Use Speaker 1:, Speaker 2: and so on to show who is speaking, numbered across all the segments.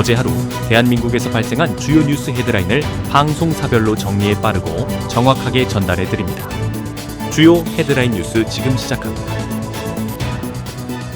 Speaker 1: 어제 하루 대한민국에서 발생한 주요 뉴스 헤드라인을 방송사별로 정리해 빠르고 정확하게 전달해 드립니다. 주요 헤드라인 뉴스 지금 시작합니다.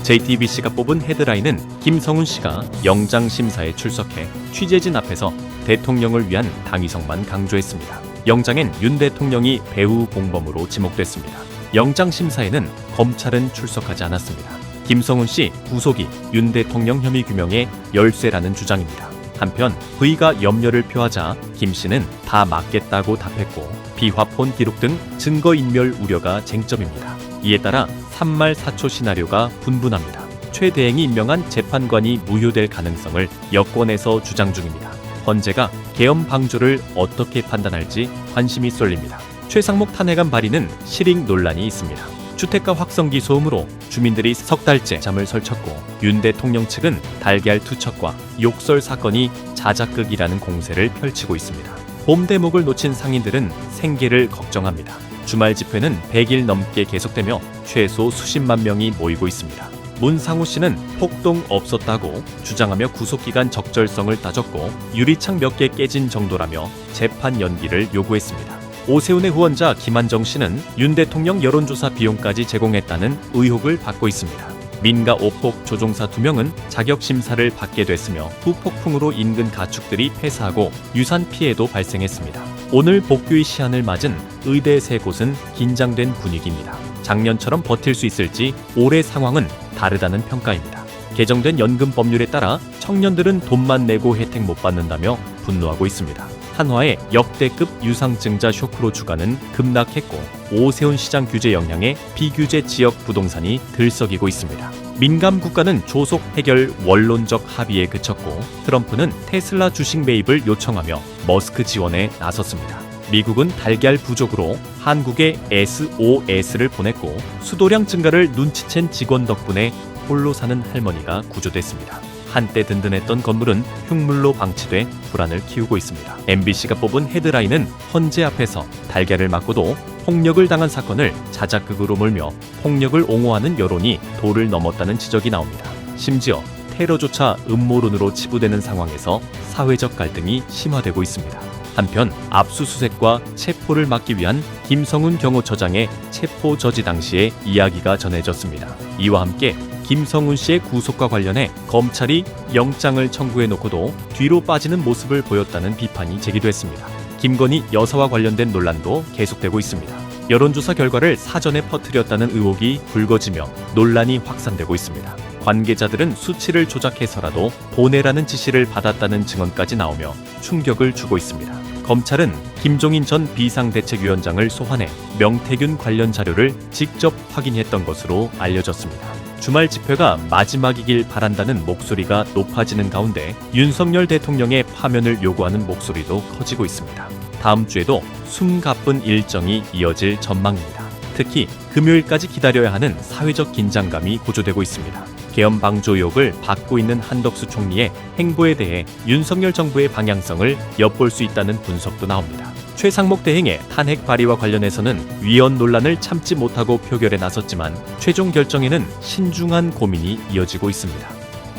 Speaker 1: JTBC가 뽑은 헤드라인은 김성훈 씨가 영장 심사에 출석해 취재진 앞에서 대통령을 위한 당위성만 강조했습니다. 영장엔 윤 대통령이 배후 공범으로 지목됐습니다. 영장 심사에는 검찰은 출석하지 않았습니다. 김성훈 씨 구속이 윤 대통령 혐의 규명의 열쇠라는 주장입니다. 한편 V가 염려를 표하자 김 씨는 다 맞겠다고 답했고 비화폰 기록 등 증거 인멸 우려가 쟁점입니다. 이에 따라 3말 4초 시나리오가 분분합니다. 최 대행이 임명한 재판관이 무효될 가능성을 여권에서 주장 중입니다. 헌재가 계엄 방조를 어떻게 판단할지 관심이 쏠립니다. 최상목 탄핵안 발의는 실익 논란이 있습니다. 주택가 확성기 소음으로 주민들이 석 달째 잠을 설쳤고 윤 대통령 측은 달걀 투척과 욕설 사건이 자작극이라는 공세를 펼치고 있습니다. 봄 대목을 놓친 상인들은 생계를 걱정합니다. 주말 집회는 100일 넘게 계속되며 최소 수십만 명이 모이고 있습니다. 문상우 씨는 폭동 없었다고 주장하며 구속기간 적절성을 따졌고 유리창 몇 개 깨진 정도라며 재판 연기를 요구했습니다. 오세훈의 후원자 김한정 씨는 윤 대통령 여론조사 비용까지 제공했다는 의혹을 받고 있습니다. 민가 오폭 조종사 2명은 자격 심사를 받게 됐으며 후폭풍으로 인근 가축들이 폐사하고 유산 피해도 발생했습니다. 오늘 복귀의 시한을 맞은 의대 세 곳은 긴장된 분위기입니다. 작년처럼 버틸 수 있을지 올해 상황은 다르다는 평가입니다. 개정된 연금 법률에 따라 청년들은 돈만 내고 혜택 못 받는다며 분노하고 있습니다. 한화의 역대급 유상증자 쇼크로 주가는 급락했고 오세훈 시장 규제 영향에 비규제 지역 부동산이 들썩이고 있습니다. 민감 국가는 조속 해결 원론적 합의에 그쳤고 트럼프는 테슬라 주식 매입을 요청하며 머스크 지원에 나섰습니다. 미국은 달걀 부족으로 한국에 SOS를 보냈고 수도량 증가를 눈치챈 직원 덕분에 홀로 사는 할머니가 구조됐습니다. 한때 든든했던 건물은 흉물로 방치돼 불안을 키우고 있습니다. MBC가 뽑은 헤드라인은 헌재 앞에서 달걀을 맞고도 폭력을 당한 사건을 자작극으로 몰며 폭력을 옹호하는 여론이 도를 넘었다는 지적이 나옵니다. 심지어 테러조차 음모론으로 치부되는 상황에서 사회적 갈등이 심화되고 있습니다. 한편 압수수색과 체포를 막기 위한 김성훈 경호처장의 체포 저지 당시의 이야기가 전해졌습니다. 이와 함께 김성훈 씨의 구속과 관련해 검찰이 영장을 청구해 놓고도 뒤로 빠지는 모습을 보였다는 비판이 제기됐습니다. 김건희 여사와 관련된 논란도 계속되고 있습니다. 여론조사 결과를 사전에 퍼뜨렸다는 의혹이 불거지며 논란이 확산되고 있습니다. 관계자들은 수치를 조작해서라도 보내라는 지시를 받았다는 증언까지 나오며 충격을 주고 있습니다. 검찰은 김종인 전 비상대책위원장을 소환해 명태균 관련 자료를 직접 확인했던 것으로 알려졌습니다. 주말 집회가 마지막이길 바란다는 목소리가 높아지는 가운데 윤석열 대통령의 파면을 요구하는 목소리도 커지고 있습니다. 다음 주에도 숨가쁜 일정이 이어질 전망입니다. 특히 금요일까지 기다려야 하는 사회적 긴장감이 고조되고 있습니다. 의혹을 받고 있는 한덕수 총리의 행보에 대해 윤석열 정부의 방향성을 엿볼 수 있다는 분석도 나옵니다. 최상목 대행의 탄핵 발의와 관련해서는 위헌 논란을 참지 못하고 표결에 나섰지만 최종 결정에는 신중한 고민이 이어지고 있습니다.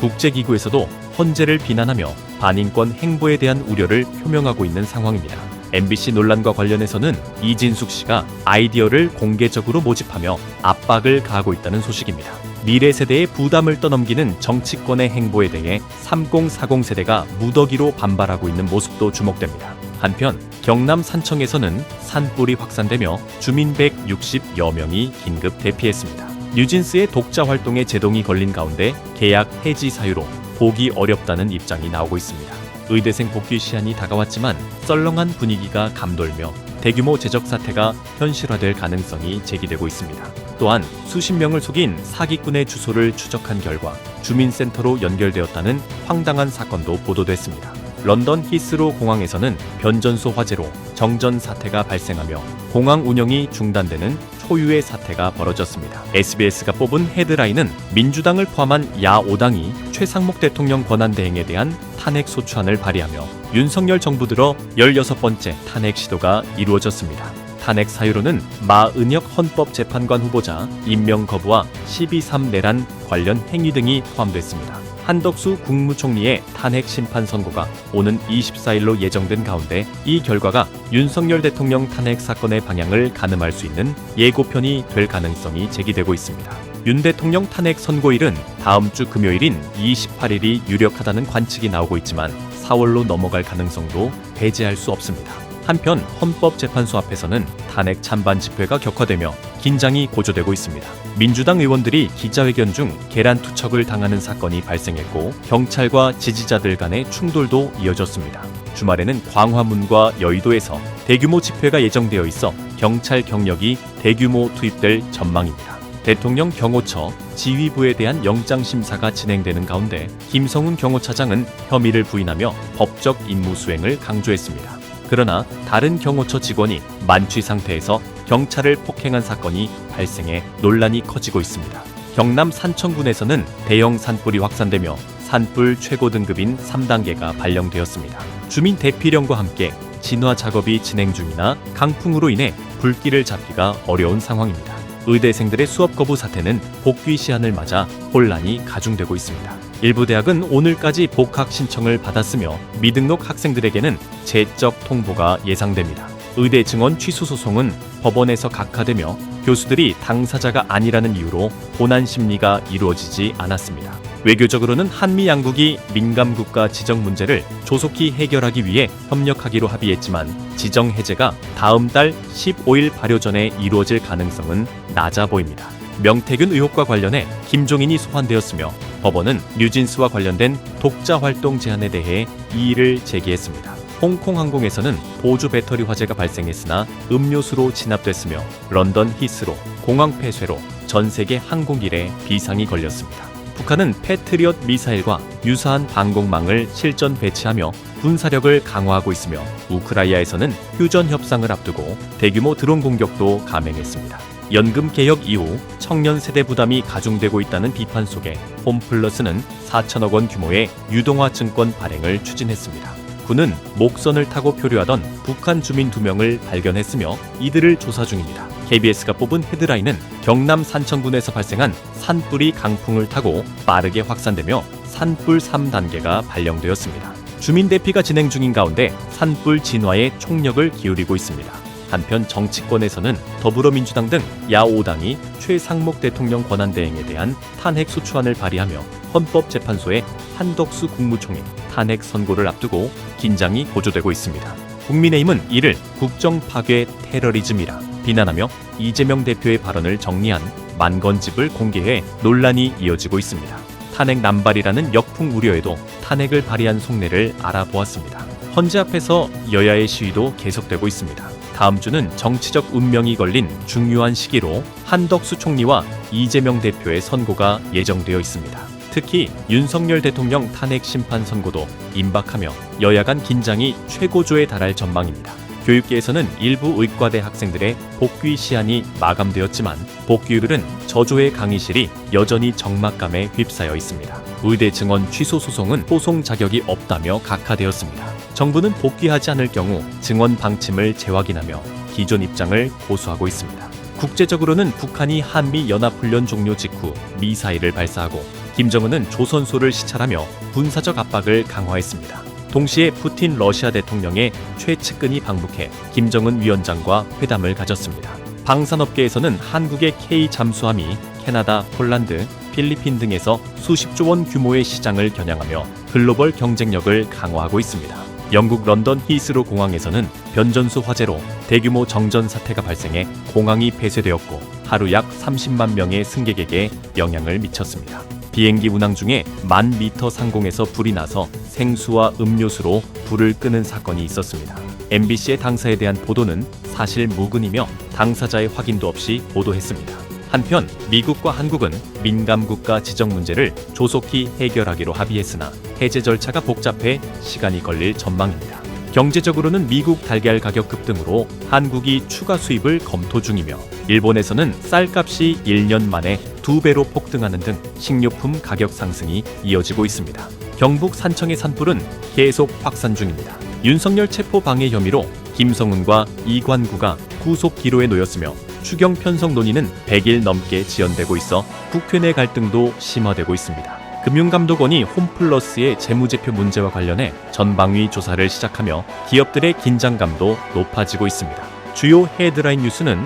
Speaker 1: 국제기구에서도 헌재를 비난하며 반인권 행보에 대한 우려를 표명하고 있는 상황입니다. MBC 논란과 관련해서는 이진숙 씨가 아이디어를 공개적으로 모집하며 압박을 가하고 있다는 소식입니다. 미래 세대의 부담을 떠넘기는 정치권의 행보에 대해 3040 세대가 무더기로 반발하고 있는 모습도 주목됩니다. 한편 경남 산청에서는 산불이 확산되며 주민 160여 명이 긴급 대피했습니다. 뉴진스의 독자 활동에 제동이 걸린 가운데 계약 해지 사유로 보기 어렵다는 입장이 나오고 있습니다. 의대생 복귀 시한이 다가왔지만 썰렁한 분위기가 감돌며 대규모 재적 사태가 현실화될 가능성이 제기되고 있습니다. 또한 수십 명을 속인 사기꾼의 주소를 추적한 결과 주민센터로 연결되었다는 황당한 사건도 보도됐습니다. 런던 히스로 공항에서는 변전소 화재로 정전 사태가 발생하며 공항 운영이 중단되는 초유의 사태가 벌어졌습니다. SBS가 뽑은 헤드라인은 민주당을 포함한 야 5당이 최상목 대통령 권한대행에 대한 탄핵 소추안을 발의하며 윤석열 정부 들어 16번째 탄핵 시도가 이루어졌습니다. 탄핵 사유로는 마은혁 헌법재판관 후보자 임명 거부와 12.3 내란 관련 행위 등이 포함됐습니다. 한덕수 국무총리의 탄핵 심판 선고가 오는 24일로 예정된 가운데 이 결과가 윤석열 대통령 탄핵 사건의 방향을 가늠할 수 있는 예고편이 될 가능성이 제기되고 있습니다. 윤 대통령 탄핵 선고일은 다음 주 금요일인 28일이 유력하다는 관측이 나오고 있지만 4월로 넘어갈 가능성도 배제할 수 없습니다. 한편 헌법재판소 앞에서는 탄핵 찬반 집회가 격화되며 긴장이 고조되고 있습니다. 민주당 의원들이 기자회견 중 계란 투척을 당하는 사건이 발생했고 경찰과 지지자들 간의 충돌도 이어졌습니다. 주말에는 광화문과 여의도에서 대규모 집회가 예정되어 있어 경찰 경력이 대규모 투입될 전망입니다. 대통령 경호처 지휘부에 대한 영장 심사가 진행되는 가운데 김성훈 경호차장은 혐의를 부인하며 법적 임무 수행을 강조했습니다. 그러나 다른 경호처 직원이 만취 상태에서 경찰을 폭행한 사건이 발생해 논란이 커지고 있습니다. 경남 산청군에서는 대형 산불이 확산되며 산불 최고 등급인 3단계가 발령되었습니다. 주민 대피령과 함께 진화 작업이 진행 중이나 강풍으로 인해 불길을 잡기가 어려운 상황입니다. 의대생들의 수업 거부 사태는 복귀 시한을 맞아 혼란이 가중되고 있습니다. 일부 대학은 오늘까지 복학 신청을 받았으며 미등록 학생들에게는 제적 통보가 예상됩니다. 의대 증원 취소 소송은 법원에서 각하되며 교수들이 당사자가 아니라는 이유로 본안 심리가 이루어지지 않았습니다. 외교적으로는 한미 양국이 민감 국가 지정 문제를 조속히 해결하기 위해 협력하기로 합의했지만 지정 해제가 다음 달 15일 발효 전에 이루어질 가능성은 낮아 보입니다. 명태균 의혹과 관련해 김종인이 소환되었으며 법원은 뉴진스와 관련된 독자 활동 제한에 대해 이의를 제기했습니다. 홍콩 항공에서는 보조 배터리 화재가 발생했으나 음료수로 진압됐으며 런던 히스로 공항 폐쇄로 전 세계 항공길에 비상이 걸렸습니다. 북한은 패트리엇 미사일과 유사한 방공망을 실전 배치하며 군사력을 강화하고 있으며 우크라이나에서는 휴전 협상을 앞두고 대규모 드론 공격도 감행했습니다. 연금 개혁 이후 청년 세대 부담이 가중되고 있다는 비판 속에 홈플러스는 4천억 원 규모의 유동화 증권 발행을 추진했습니다. 군은 목선을 타고 표류하던 북한 주민 두 명을 발견했으며 이들을 조사 중입니다. KBS가 뽑은 헤드라인은 경남 산청군에서 발생한 산불이 강풍을 타고 빠르게 확산되며 산불 3단계가 발령되었습니다. 주민 대피가 진행 중인 가운데 산불 진화에 총력을 기울이고 있습니다. 한편 정치권에서는 더불어민주당 등 야5당이 최상목 대통령 권한대행에 대한 탄핵 소추안을 발의하며 헌법재판소에 한덕수 국무총리 탄핵 선고를 앞두고 긴장이 고조되고 있습니다. 국민의힘은 이를 국정 파괴 테러리즘이라 비난하며 이재명 대표의 발언을 정리한 만건집을 공개해 논란이 이어지고 있습니다. 탄핵 남발이라는 역풍 우려에도 탄핵을 발의한 속내를 알아보았습니다. 헌재 앞에서 여야의 시위도 계속되고 있습니다. 다음 주는 정치적 운명이 걸린 중요한 시기로 한덕수 총리와 이재명 대표의 선고가 예정되어 있습니다. 특히 윤석열 대통령 탄핵 심판 선고도 임박하며 여야 간 긴장이 최고조에 달할 전망입니다. 교육계에서는 일부 의과대 학생들의 복귀 시한이 마감되었지만 복귀율은 저조의 강의실이 여전히 적막감에 휩싸여 있습니다. 의대 증원 취소 소송은 소송 자격이 없다며 각하되었습니다. 정부는 복귀하지 않을 경우 증원 방침을 재확인하며 기존 입장을 고수하고 있습니다. 국제적으로는 북한이 한미 연합훈련 종료 직후 미사일을 발사하고 김정은은 조선소를 시찰하며 군사적 압박을 강화했습니다. 동시에 푸틴 러시아 대통령의 최측근이 방북해 김정은 위원장과 회담을 가졌습니다. 방산업계에서는 한국의 K 잠수함이 캐나다, 폴란드, 필리핀 등에서 수십조 원 규모의 시장을 겨냥하며 글로벌 경쟁력을 강화하고 있습니다. 영국 런던 히스로 공항에서는 변전수 화재로 대규모 정전 사태가 발생해 공항이 폐쇄되었고 하루 약 30만 명의 승객에게 영향을 미쳤습니다. 비행기 운항 중에 만 미터 상공에서 불이 나서 생수와 음료수로 불을 끄는 사건이 있었습니다. MBC의 당사에 대한 보도는 사실 무근이며 당사자의 확인도 없이 보도했습니다. 한편 미국과 한국은 민감 국가 지정 문제를 조속히 해결하기로 합의했으나 해제 절차가 복잡해 시간이 걸릴 전망입니다. 경제적으로는 미국 달걀 가격 급등으로 한국이 추가 수입을 검토 중이며 일본에서는 쌀값이 1년 만에 두 배로 폭등하는 등 식료품 가격 상승이 이어지고 있습니다. 경북 산청의 산불은 계속 확산 중입니다. 윤석열 체포 방해 혐의로 김성훈과 이관구가 구속 기로에 놓였으며 추경 편성 논의는 100일 넘게 지연되고 있어 국회 내 갈등도 심화되고 있습니다. 금융감독원이 홈플러스의 재무제표 문제와 관련해 전방위 조사를 시작하며 기업들의 긴장감도 높아지고 있습니다. 주요 헤드라인 뉴스는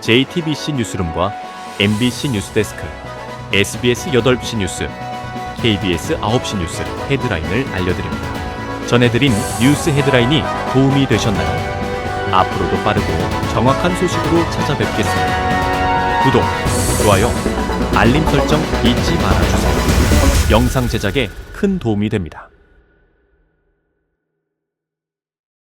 Speaker 1: JTBC 뉴스룸과 MBC 뉴스데스크, SBS 8시 뉴스, KBS 9시 뉴스 헤드라인을 알려드립니다. 전해드린 뉴스 헤드라인이 도움이 되셨나요? 앞으로도 빠르고 정확한 소식으로 찾아뵙겠습니다. 구독, 좋아요, 알림 설정 잊지 말아주세요. 영상 제작에 큰 도움이 됩니다.